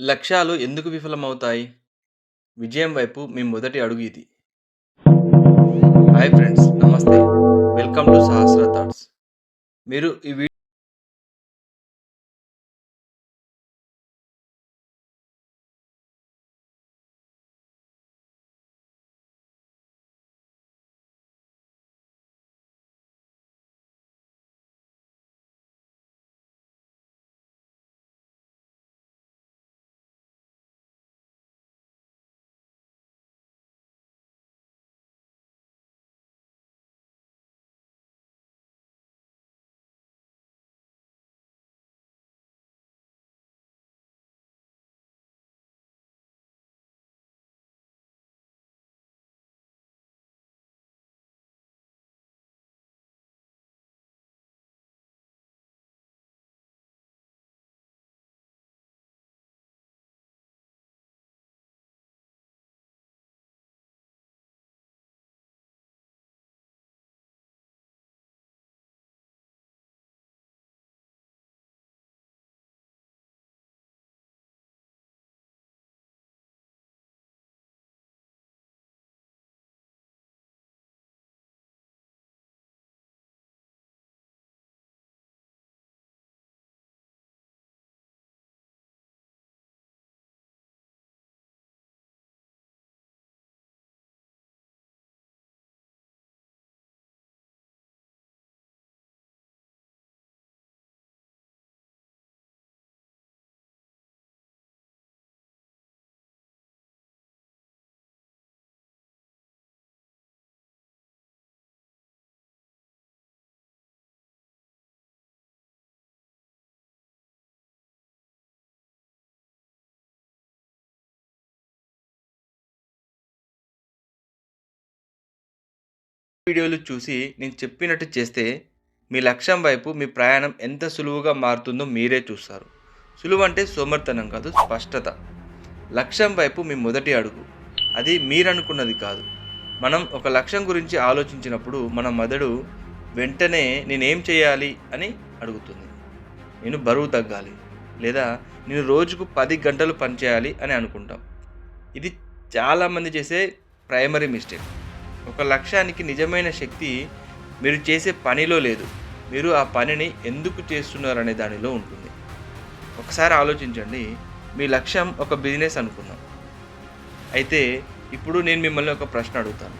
లక్ష్యాలు ఎందుకు విఫలమవుతాయి? విజయం వైపు మీ మొదటి అడుగు ఇది. హాయ్ ఫ్రెండ్స్ నమస్తే. Welcome to Sahasra thoughts. మీరు ఈ వీడియోలు చూసి నేను చెప్పినట్టు చేస్తే మీ లక్ష్యం వైపు మీ ప్రయాణం ఎంత సులువుగా మారుతుందో మీరే చూస్తారు. సులువు అంటే సోమర్థనం కాదు స్పష్టత. లక్ష్యం వైపు మీ మొదటి అడుగు. అది మీరనుకున్నది కాదు. మనం ఒక లక్ష్యం గురించి ఆలోచించినప్పుడు మన మెదడు వెంటనే నేనేం చేయాలి అని అడుగుతుంది. నేను బరువు తగ్గాలి లేదా నేను రోజుకు పది గంటలు పనిచేయాలి అని అనుకుంటాం. ఇది చాలామంది చేసే ప్రైమరీ మిస్టేక్. ఒక లక్ష్యానికి నిజమైన శక్తి మీరు చేసే పనిలో లేదు. మీరు ఆ పనిని ఎందుకు చేస్తున్నారు అనే దానిలో ఉంటుంది. ఒకసారి ఆలోచించండి. మీ లక్ష్యం ఒక బిజినెస్ అనుకున్నాం అయితే ఇప్పుడు నేను మిమ్మల్ని ఒక ప్రశ్న అడుగుతాను.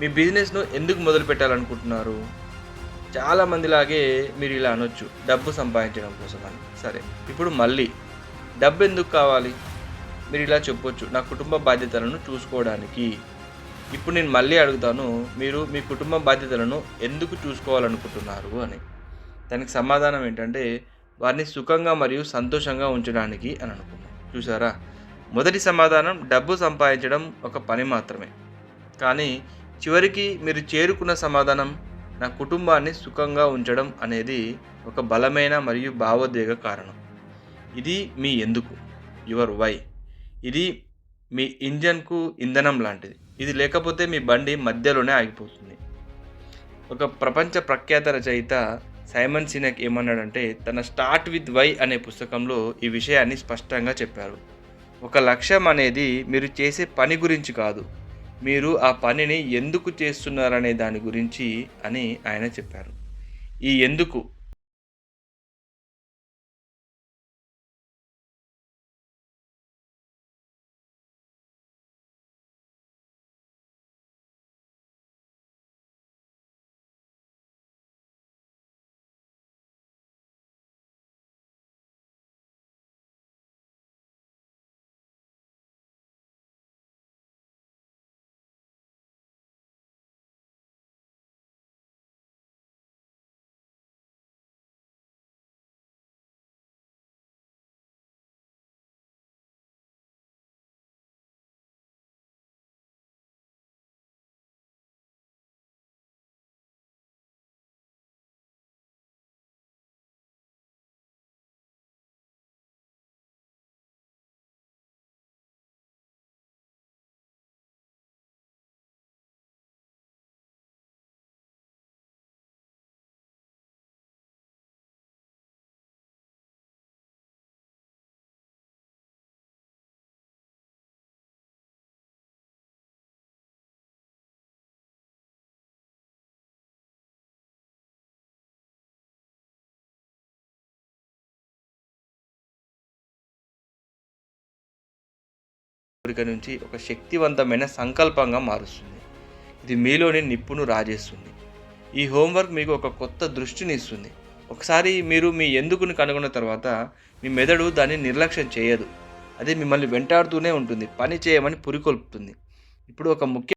మీ బిజినెస్‌ను ఎందుకు మొదలు పెట్టాలనుకుంటున్నారు చాలామందిలాగే మీరు ఇలా అనొచ్చు. డబ్బు సంపాదించడం కోసం అని సరే. ఇప్పుడు మళ్ళీ డబ్బు ఎందుకు కావాలి? మీరు ఇలా చెప్పొచ్చు. నా కుటుంబ బాధ్యతలను చూసుకోవడానికి. ఇప్పుడు నేను మళ్ళీ అడుగుతాను. మీరు మీ కుటుంబ బాధ్యతలను ఎందుకు చూసుకోవాలనుకుంటున్నారు అని. దానికి సమాధానం ఏంటంటే వారిని సుఖంగా మరియు సంతోషంగా ఉంచడానికి అని అనుకున్నాం. చూసారా? మొదటి సమాధానం డబ్బు సంపాదించడం ఒక పని మాత్రమే. కానీ చివరికి మీరు చేరుకున్న సమాధానం నా కుటుంబాన్ని సుఖంగా ఉంచడం అనేది ఒక బలమైన మరియు భావోద్వేగ కారణం. ఇది మీ ఎందుకు. Your why. ఇది మీ ఇంజన్‌కు ఇంధనం లాంటిది. ఇది లేకపోతే మీ బండి మధ్యలోనే ఆగిపోతుంది. ఒక ప్రపంచ ప్రఖ్యాత రచయిత సైమన్ సినక్ ఏమన్నాడంటే తన 'స్టార్ట్ విత్ వై' అనే పుస్తకంలో ఈ విషయాన్ని స్పష్టంగా చెప్పారు. ఒక లక్ష్యం అనేది మీరు చేసే పని గురించి కాదు. మీరు ఆ పనిని ఎందుకు చేస్తున్నారనే దాని గురించి అని ఆయన చెప్పారు. ఈ ఎందుకు కోరిక నుంచి ఒక శక్తివంతమైన సంకల్పంగా మారుస్తుంది. ఇది మీలోని నిప్పును రాజేస్తుంది. ఈ హోంవర్క్ మీకు ఒక కొత్త దృష్టిని ఇస్తుంది ఒకసారి మీరు మీ ఎందుకుని కనుగొన్న తర్వాత మీ మెదడు దాన్ని నిర్లక్ష్యం చేయదు. అది మిమ్మల్ని వెంటాడుతూనే ఉంటుంది. పని చేయమని పురికొల్పుతుంది. ఇప్పుడు ఒక ముఖ్య